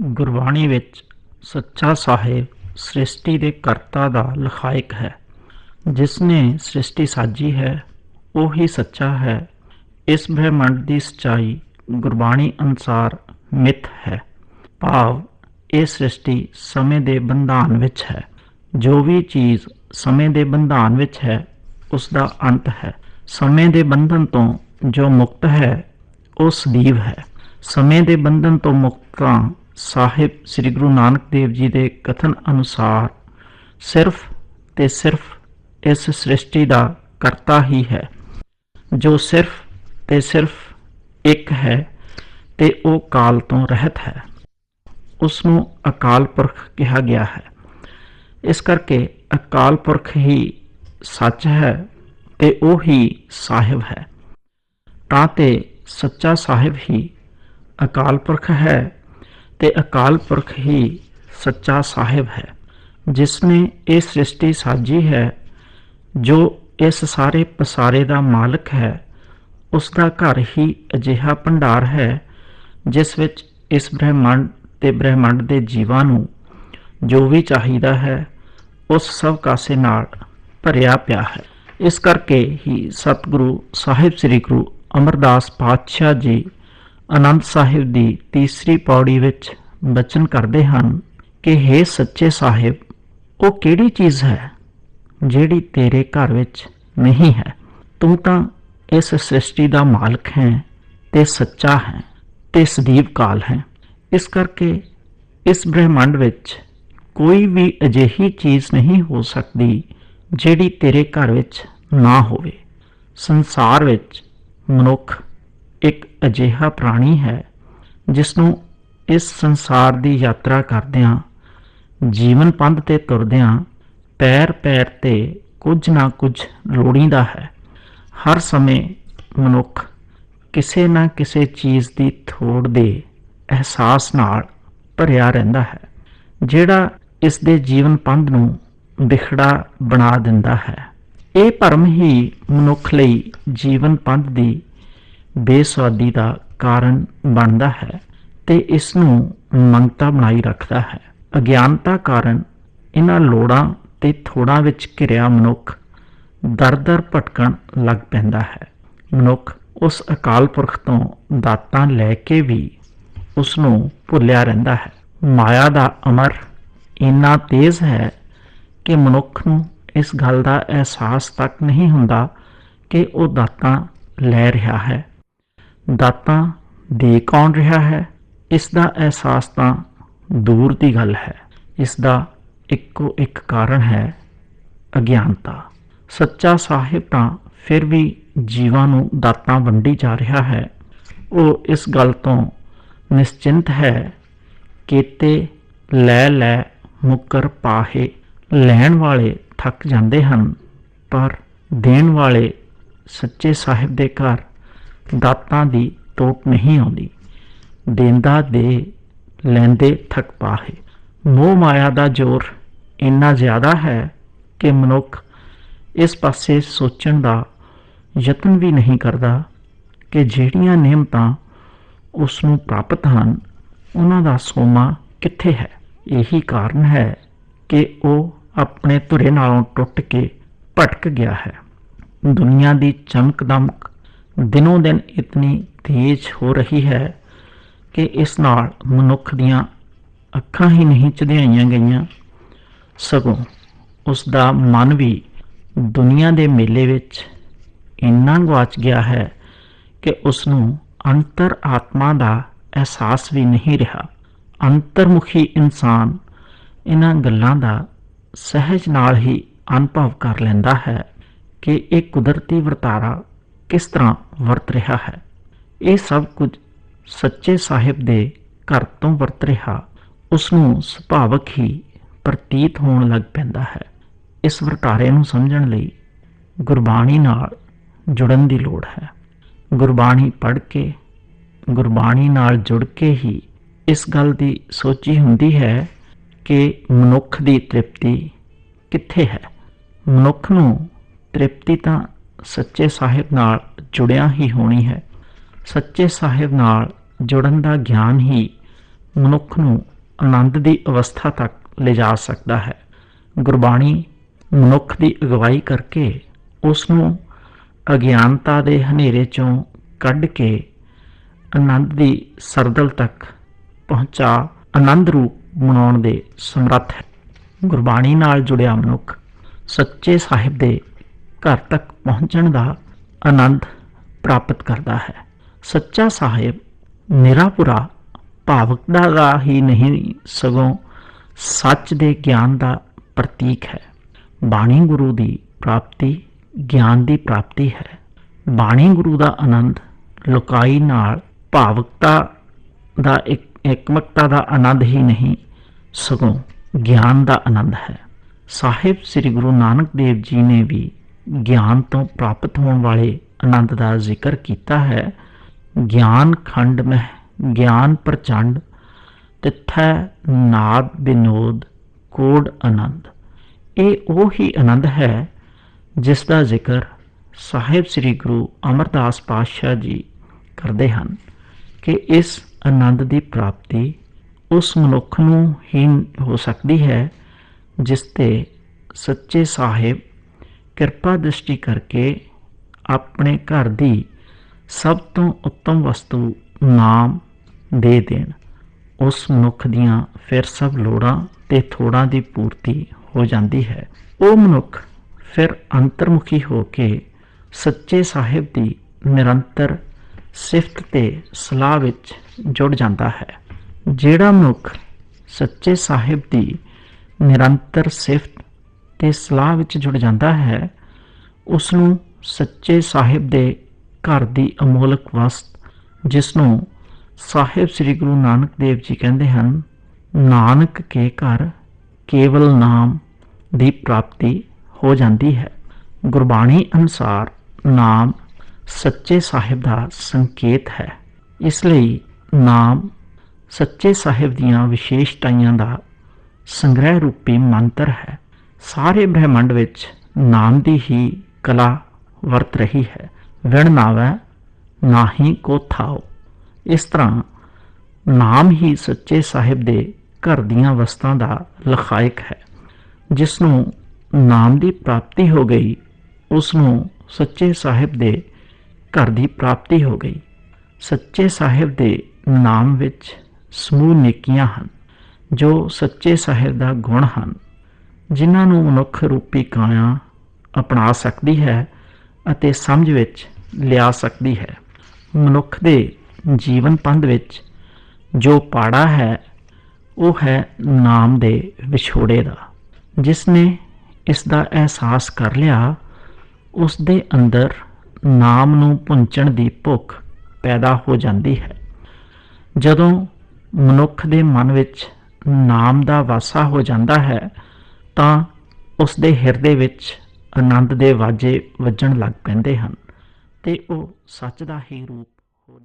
ਗੁਰਬਾਣੀ ਵਿੱਚ ਸੱਚਾ ਸਾਹਿਬ ਸ੍ਰਿਸ਼ਟੀ ਦੇ ਕਰਤਾ ਦਾ ਲਖਾਇਕ ਹੈ। ਜਿਸ ਨੇ ਸ੍ਰਿਸ਼ਟੀ ਸਾਜੀ ਹੈ, ਉਹ ਹੀ ਸੱਚਾ ਹੈ। ਇਸ ਬ੍ਰਹਿਮੰਡ ਦੀ ਸਚਾਈ ਗੁਰਬਾਣੀ ਅਨੁਸਾਰ ਮਿੱਥ ਹੈ। ਭਾਵ ਇਹ ਸ੍ਰਿਸ਼ਟੀ ਸਮੇਂ ਦੇ ਬੰਧਾਨ ਵਿੱਚ ਹੈ। ਜੋ ਵੀ ਚੀਜ਼ ਸਮੇਂ ਦੇ ਬੰਧਾਨ ਵਿੱਚ ਹੈ ਉਸ ਦਾ ਅੰਤ ਹੈ। ਸਮੇਂ ਦੇ ਬੰਧਨ ਤੋਂ ਜੋ ਮੁਕਤ ਹੈ, ਉਹ ਸਦੀਵ ਹੈ। ਸਮੇਂ ਦੇ ਬੰਧਨ ਤੋਂ ਮੁਕਤ ਤਾਂ ਸਾਹਿਬ ਸ੍ਰੀ ਗੁਰੂ ਨਾਨਕ ਦੇਵ ਜੀ ਦੇ ਕਥਨ ਅਨੁਸਾਰ ਸਿਰਫ ਤੇ ਸਿਰਫ ਇਸ ਸ੍ਰਿਸ਼ਟੀ ਦਾ ਕਰਤਾ ਹੀ ਹੈ। ਜੋ ਸਿਰਫ ਤੇ ਸਿਰਫ ਇੱਕ ਹੈ ਤੇ ਉਹ ਕਾਲ ਤੋਂ ਰਹਿਤ ਹੈ। ਉਸ ਨੂੰ ਅਕਾਲ ਪੁਰਖ ਕਿਹਾ ਗਿਆ ਹੈ। ਇਸ ਕਰਕੇ ਅਕਾਲ ਪੁਰਖ ਹੀ ਸੱਚ ਹੈ ਤੇ ਉਹ ਹੀ ਸਾਹਿਬ ਹੈ। ਤਾਂ ਤੇ ਸੱਚਾ ਸਾਹਿਬ ਹੀ ਅਕਾਲ ਪੁਰਖ ਹੈ ਤੇ ਅਕਾਲ ਪੁਰਖ ਹੀ ਸੱਚਾ ਸਾਹਿਬ ਹੈ ਜਿਸ ਨੇ ਇਹ ਸ੍ਰਿਸ਼ਟੀ ਸਾਜੀ ਹੈ, ਜੋ ਇਸ ਸਾਰੇ ਪਸਾਰੇ ਦਾ ਮਾਲਕ ਹੈ ਉਸ ਦਾ ਘਰ ਹੀ ਅਜਿਹਾ ਭੰਡਾਰ ਹੈ, ਜਿਸ ਵਿੱਚ ਇਸ ਬ੍ਰਹਿਮੰਡ ਤੇ ਬ੍ਰਹਿਮੰਡ ਦੇ ਜੀਵਾਂ ਨੂੰ ਜੋ ਵੀ ਚਾਹੀਦਾ ਹੈ, ਉਸ ਸਭ ਕਾਸੇ ਨਾਲ ਭਰਿਆ ਪਿਆ ਹੈ। ਇਸ ਕਰਕੇ ਹੀ ਸਤਿਗੁਰੂ ਸਾਹਿਬ ਸ੍ਰੀ ਗੁਰੂ ਅਮਰਦਾਸ ਪਾਤਸ਼ਾਹ ਜੀ ਅਨੰਦ ਸਾਹਿਬ ਦੀ ਤੀਸਰੀ ਪੌੜੀ ਵਿੱਚ ਬਚਨ ਕਰਦੇ ਹਨ ਕਿ हे ਸੱਚੇ ਸਾਹਿਬ, ਉਹ ਕਿਹੜੀ ਚੀਜ਼ ਹੈ ਜਿਹੜੀ ਤੇਰੇ ਘਰ ਵਿੱਚ ਨਹੀਂ ਹੈ? ਤੂੰ ਤਾਂ ਇਸ ਸ੍ਰਿਸ਼ਟੀ ਦਾ ਮਾਲਕ ਹੈ ਤੇ ਸੱਚਾ ਹੈ ਤੇ ਸਦੀਵ ਕਾਲ ਹੈ। ਇਸ ਕਰਕੇ ਇਸ ਬ੍ਰਹਿਮੰਡ ਵਿੱਚ ਕੋਈ ਵੀ ਅਜਿਹੀ ਚੀਜ਼ ਨਹੀਂ ਹੋ ਸਕਦੀ ਜਿਹੜੀ ਤੇਰੇ ਘਰ ਵਿੱਚ ਨਾ ਹੋਵੇ। ਸੰਸਾਰ ਵਿੱਚ ਮਨੁੱਖ ਇੱਕ ਅਜਿਹਾ ਪ੍ਰਾਣੀ ਹੈ ਜਿਸ ਨੂੰ ਇਸ ਸੰਸਾਰ ਦੀ ਯਾਤਰਾ ਕਰਦਿਆਂ, ਜੀਵਨ ਪੰਧ ਤੇ ਤੁਰਦਿਆਂ ਪੈਰ ਪੈਰ ਤੇ ਕੁਝ ਨਾ ਕੁਝ ਲੋੜੀਂਦਾ ਹੈ। ਹਰ ਸਮੇਂ ਮਨੁੱਖ ਕਿਸੇ ਨਾ ਕਿਸੇ ਚੀਜ਼ ਦੀ ਥੋੜ ਦੇ ਅਹਿਸਾਸ ਨਾਲ ਭਰਿਆ ਰਹਿੰਦਾ ਹੈ, ਜਿਹੜਾ ਇਸ ਦੇ ਜੀਵਨ ਪੰਧ ਨੂੰ ਵਿਖੜਾ ਬਣਾ ਦਿੰਦਾ ਹੈ। ਇਹ ਭਰਮ ਹੀ ਮਨੁੱਖ ਲਈ ਜੀਵਨ ਪੰਧ ਦੀ ਬੇਸਵਾਦੀ ਦਾ ਕਾਰਨ ਬਣਦਾ ਹੈ ਤੇ ਇਸ ਨੂੰ ਮੰਗਤਾ ਬਣਾਈ ਰੱਖਦਾ ਹੈ। ਅਗਿਆਨਤਾ ਕਾਰਨ ਇਹਨਾਂ ਲੋੜਾਂ ਤੇ ਥੋੜਾਂ ਵਿੱਚ ਘਿਰਿਆ ਮਨੁੱਖ ਦਰ-ਦਰ ਭਟਕਣ ਲੱਗ ਪੈਂਦਾ ਹੈ। ਮਨੁੱਖ ਉਸ ਅਕਾਲ ਪੁਰਖ ਤੋਂ ਦਾਤਾਂ ਲੈ ਕੇ ਵੀ ਉਸ ਨੂੰ ਭੁੱਲਿਆ ਰਹਿੰਦਾ ਹੈ। ਮਾਇਆ ਦਾ ਅਮਰ ਇੰਨਾ ਤੇਜ਼ ਹੈ ਕਿ ਮਨੁੱਖ ਨੂੰ ਇਸ ਗੱਲ ਦਾ ਅਹਿਸਾਸ ਤੱਕ ਨਹੀਂ ਹੁੰਦਾ ਕਿ ਉਹ ਦਾਤਾਂ ਲੈ ਰਿਹਾ ਹੈ। ਦਾਤਾਂ ਦੇ ਕੌਣ ਰਿਹਾ ਹੈ? ਇਸ ਦਾ ਅਹਿਸਾਸ ਤਾਂ ਦੂਰ ਦੀ ਗੱਲ ਹੈ। ਇਸ ਦਾ ਇੱਕੋ ਇੱਕ ਕਾਰਨ ਹੈ ਅਗਿਆਨਤਾ। ਸੱਚਾ ਸਾਹਿਬ ਤਾਂ ਫਿਰ ਵੀ ਜੀਵਾਂ ਨੂੰ ਦਾਤਾਂ ਵੰਡੀ ਜਾ ਰਿਹਾ ਹੈ। ਉਹ ਇਸ ਗੱਲ ਤੋਂ ਨਿਸ਼ਚਿੰਤ ਹੈ ਕਿ ਲੈ ਲੈ ਮੁਕਰ ਪਾਹੇ ਲੈਣ ਵਾਲੇ ਥੱਕ ਜਾਂਦੇ ਹਨ, ਪਰ ਦੇਣ ਵਾਲੇ ਸੱਚੇ ਸਾਹਿਬ ਦੇ ਘਰ ਦਾਤਾਂ ਦੀ ਟੋਟ ਨਹੀਂ ਆਉਂਦੀ। ਦੇਂਦਾ ਦੇ ਲੈਂਦੇ ਥੱਕ ਪਾਹੇ। ਮੋਹ ਮਾਇਆ ਦਾ ਜ਼ੋਰ ਇੰਨਾ ਜ਼ਿਆਦਾ ਹੈ ਕਿ ਮਨੁੱਖ ਇਸ ਪਾਸੇ ਸੋਚਣ ਦਾ ਯਤਨ ਵੀ ਨਹੀਂ ਕਰਦਾ ਕਿ ਜਿਹੜੀਆਂ ਨਿਯਮਤਾਂ ਉਸ ਨੂੰ ਪ੍ਰਾਪਤ ਹਨ, ਉਹਨਾਂ ਦਾ ਸੋਮਾ ਕਿੱਥੇ ਹੈ। ਇਹੀ ਕਾਰਨ ਹੈ ਕਿ ਉਹ ਆਪਣੇ ਧੁਰੇ ਨਾਲੋਂ ਟੁੱਟ ਕੇ ਭਟਕ ਗਿਆ ਹੈ। ਦੁਨੀਆ ਦੀ ਚਮਕਦਮ ਦਿਨੋਂ ਦਿਨ ਇਤਨੀ ਤੇਜ਼ ਹੋ ਰਹੀ ਹੈ ਕਿ ਇਸ ਨਾਲ ਮਨੁੱਖ ਦੀਆਂ ਅੱਖਾਂ ਹੀ ਨਹੀਂ ਚਧਿਆਈਆਂ ਗਈਆਂ। ਸਗੋਂ ਉਸ ਦਾ ਮਨ ਵੀ ਦੁਨੀਆ ਦੇ ਮੇਲੇ ਵਿੱਚ ਇੰਨਾ ਗਵਾਚ ਗਿਆ ਹੈ ਕਿ ਉਸ ਨੂੰ ਅੰਤਰ ਆਤਮਾ ਦਾ ਅਹਿਸਾਸ ਵੀ ਨਹੀਂ ਰਿਹਾ। ਅੰਤਰਮੁਖੀ ਇਨਸਾਨ ਇਹਨਾਂ ਗੱਲਾਂ ਦਾ ਸਹਿਜ ਨਾਲ ਹੀ ਅਨੁਭਵ ਕਰ ਲੈਂਦਾ ਹੈ ਕਿ ਇਹ ਕੁਦਰਤੀ ਵਰਤਾਰਾ ਕਿਸ ਤਰ੍ਹਾਂ ਵਰਤ ਰਿਹਾ ਹੈ? ਇਹ ਸਭ ਕੁਝ ਸੱਚੇ ਸਾਹਿਬ ਦੇ ਘਰ ਤੋਂ ਵਰਤ ਰਿਹਾ ਉਸ ਨੂੰ ਸੁਭਾਵਕ ਹੀ ਪ੍ਰਤੀਤ ਹੋਣ ਲੱਗ ਪੈਂਦਾ ਹੈ। ਇਸ ਵਰਤਾਰੇ ਨੂੰ ਸਮਝਣ ਲਈ ਗੁਰਬਾਣੀ ਨਾਲ ਜੁੜਨ ਦੀ ਲੋੜ ਹੈ। ਗੁਰਬਾਣੀ ਪੜ੍ਹ ਕੇ, ਗੁਰਬਾਣੀ ਨਾਲ ਜੁੜ ਕੇ ਹੀ ਇਸ ਗੱਲ ਦੀ ਸੋਚੀ ਹੁੰਦੀ ਹੈ ਕਿ ਮਨੁੱਖ ਦੀ ਤ੍ਰਿਪਤੀ ਕਿੱਥੇ ਹੈ? ਮਨੁੱਖ ਨੂੰ ਤ੍ਰਿਪਤੀ ਤਾਂ ਸੱਚੇ ਸਾਹਿਬ ਨਾਲ ਜੁੜਿਆ ਹੀ ਹੋਣੀ ਹੈ। ਸੱਚੇ ਸਾਹਿਬ ਨਾਲ ਜੁੜਨ ਦਾ ਗਿਆਨ ਹੀ ਮਨੁੱਖ ਨੂੰ ਆਨੰਦ ਦੀ ਅਵਸਥਾ ਤੱਕ ਲਿਜਾ ਸਕਦਾ ਹੈ। ਗੁਰਬਾਣੀ ਮਨੁੱਖ ਦੀ ਅਗਵਾਈ ਕਰਕੇ ਉਸ ਨੂੰ ਅਗਿਆਨਤਾ ਦੇ ਹਨੇਰੇ ਚੋਂ ਕੱਢ ਕੇ ਆਨੰਦ ਦੀ ਸਰਦਲ ਤੱਕ ਪਹੁੰਚਾ ਆਨੰਦ ਰੂਪ ਬਣਾਉਣ ਦੇ ਸਮਰੱਥ ਹੈ। ਗੁਰਬਾਣੀ ਨਾਲ ਜੁੜਿਆ ਮਨੁੱਖ ਸੱਚੇ ਸਾਹਿਬ ਦੇ ਘਰ ਤੱਕ ਪਹੁੰਚਣ ਦਾ ਆਨੰਦ ਪ੍ਰਾਪਤ ਕਰਦਾ ਹੈ। ਸੱਚਾ ਸਾਹਿਬ ਨਿਰਾਪੁਰਾ ਭਾਵਕਤਾ ਦਾ ਹੀ ਨਹੀਂ, ਸਗੋਂ ਸੱਚ ਦੇ ਗਿਆਨ ਦਾ ਪ੍ਰਤੀਕ ਹੈ। ਬਾਣੀ ਗੁਰੂ ਦੀ ਪ੍ਰਾਪਤੀ ਗਿਆਨ ਦੀ ਪ੍ਰਾਪਤੀ ਹੈ। ਬਾਣੀ ਗੁਰੂ ਦਾ ਆਨੰਦ ਲੁਕਾਈ ਨਾਲ ਭਾਵਕਤਾ ਦਾ ਇੱਕ ਇਕਮਕਤਾ ਦਾ ਆਨੰਦ ਹੀ ਨਹੀਂ, ਸਗੋਂ ਗਿਆਨ ਦਾ ਆਨੰਦ ਹੈ। ਸਾਹਿਬ ਸ੍ਰੀ ਗੁਰੂ ਨਾਨਕ ਦੇਵ ਜੀ ਨੇ ਵੀ ਗਿਆਨ ਤੋਂ ਪ੍ਰਾਪਤ ਹੋਣ ਵਾਲੇ ਆਨੰਦ ਦਾ ਜ਼ਿਕਰ ਕੀਤਾ ਹੈ। ਗਿਆਨ ਖੰਡ ਮਹਿ, ਗਿਆਨ ਪ੍ਰਚੰਡ, ਤਿੱਥੈ ਨਾਦ ਬਿਨੋਦ ਕੋਡ ਆਨੰਦ। ਇਹ ਉਹ ਹੀ ਆਨੰਦ ਹੈ ਜਿਸ ਦਾ ਜ਼ਿਕਰ ਸਾਹਿਬ ਸ੍ਰੀ ਗੁਰੂ ਅਮਰਦਾਸ ਪਾਤਸ਼ਾਹ ਜੀ ਕਰਦੇ ਹਨ ਕਿ ਇਸ ਆਨੰਦ ਦੀ ਪ੍ਰਾਪਤੀ ਉਸ ਮਨੁੱਖ ਨੂੰ ਹੀ ਹੋ ਸਕਦੀ ਹੈ ਜਿਸ ਤੇ ਸੱਚੇ ਸਾਹਿਬ ਕਿਰਪਾ ਦ੍ਰਿਸ਼ਟੀ ਕਰਕੇ ਆਪਣੇ ਘਰ ਦੀ ਸਭ ਤੋਂ ਉੱਤਮ ਵਸਤੂ ਨਾਮ ਦੇ ਦੇਣ। ਉਸ ਮਨੁੱਖ ਦੀਆਂ ਫਿਰ ਸਭ ਲੋੜਾਂ ਤੇ ਥੋੜਾਂ ਦੀ ਪੂਰਤੀ ਹੋ ਜਾਂਦੀ ਹੈ। ਉਹ ਮਨੁੱਖ ਫਿਰ ਅੰਤਰਮੁਖੀ ਹੋ ਕੇ ਸੱਚੇ ਸਾਹਿਬ ਦੀ ਨਿਰੰਤਰ ਸਿਫਤ ਤੇ ਸਲਾਹ ਵਿੱਚ ਜੁੜ ਜਾਂਦਾ ਹੈ। ਜਿਹੜਾ ਮਨੁੱਖ ਸੱਚੇ ਸਾਹਿਬ ਦੀ ਨਿਰੰਤਰ ਸਿਫਤ ਤੇ ਸਲਾਹ ਵਿੱਚ ਜੁੜ ਜਾਂਦਾ ਹੈ ਉਸ ਨੂੰ ਸੱਚੇ ਸਾਹਿਬ ਦੇ ਘਰ ਦੀ ਅਮੋਲਕ ਵਸਤ ਜਿਸ ਨੂੰ ਸਾਹਿਬ ਸ੍ਰੀ ਗੁਰੂ ਨਾਨਕ ਦੇਵ ਜੀ ਕਹਿੰਦੇ ਹਨ, ਨਾਨਕ ਕੇ ਘਰ ਕੇਵਲ ਨਾਮ ਦੀ ਪ੍ਰਾਪਤੀ ਹੋ ਜਾਂਦੀ ਹੈ। ਗੁਰਬਾਣੀ ਅਨੁਸਾਰ ਨਾਮ ਸੱਚੇ ਸਾਹਿਬ ਦਾ ਸੰਕੇਤ ਹੈ। ਇਸ ਲਈ ਨਾਮ ਸੱਚੇ ਸਾਹਿਬ ਦੀਆਂ ਵਿਸ਼ੇਸ਼ਤਾਵਾਂ ਦਾ ਸੰਗ੍ਰਹਿ ਰੂਪੀ ਮੰਤਰ ਹੈ। ਸਾਰੇ ਬ੍ਰਹਿਮੰਡ ਵਿੱਚ ਨਾਮ ਦੀ ਹੀ ਕਲਾ ਵਰਤ ਰਹੀ ਹੈ। ਵਿਣ ਨਾਵੈ ਨਾਹੀ ਕੋ ਥਾਓ ਇਸ ਤਰ੍ਹਾਂ ਨਾਮ ਹੀ ਸੱਚੇ ਸਾਹਿਬ ਦੇ ਘਰ ਦੀਆਂ ਵਸਤਾਂ ਦਾ ਲਖਾਇਕ ਹੈ। ਜਿਸ ਨੂੰ ਨਾਮ ਦੀ ਪ੍ਰਾਪਤੀ ਹੋ ਗਈ ਉਸ ਨੂੰ ਸੱਚੇ ਸਾਹਿਬ ਦੇ ਘਰ ਦੀ ਪ੍ਰਾਪਤੀ ਹੋ ਗਈ। ਸੱਚੇ ਸਾਹਿਬ ਦੇ ਨਾਮ ਵਿੱਚ ਸਮੂਹ ਨੇਕੀਆਂ ਹਨ, ਜੋ ਸੱਚੇ ਸਾਹਿਬ ਦਾ ਗੁਣ ਹਨ। ਜਿਨ੍ਹਾਂ ਨੂੰ ਮਨੁੱਖ ਰੂਪੀ ਕਾਇਆ ਅਪਣਾ ਸਕਦੀ ਹੈ ਅਤੇ ਸਮਝ ਵਿੱਚ ਲਿਆ ਸਕਦੀ ਹੈ। ਮਨੁੱਖ ਦੇ ਜੀਵਨ ਪੰਧ ਵਿੱਚ ਜੋ ਪਾੜਾ ਹੈ, ਉਹ ਹੈ ਨਾਮ ਦੇ ਵਿਛੋੜੇ ਦਾ। ਜਿਸ ਨੇ ਇਸ ਦਾ ਅਹਿਸਾਸ ਕਰ ਲਿਆ, ਉਸ ਦੇ ਅੰਦਰ ਨਾਮ ਨੂੰ ਪੁੰਚਣ ਦੀ ਭੁੱਖ ਪੈਦਾ ਹੋ ਜਾਂਦੀ ਹੈ। ਜਦੋਂ ਮਨੁੱਖ ਦੇ ਮਨ ਵਿੱਚ ਨਾਮ ਦਾ ਵਾਸਾ ਹੋ ਜਾਂਦਾ ਹੈ ਤਾਂ ਉਸ ਦੇ ਹਿਰਦੇ ਵਿੱਚ ਆਨੰਦ ਦੇ ਵਾਜੇ ਵੱਜਣ ਲੱਗ ਪੈਂਦੇ ਹਨ ਤੇ ਉਹ ਸੱਚ ਦਾ ਹੀ ਰੂਪ ਹੋ।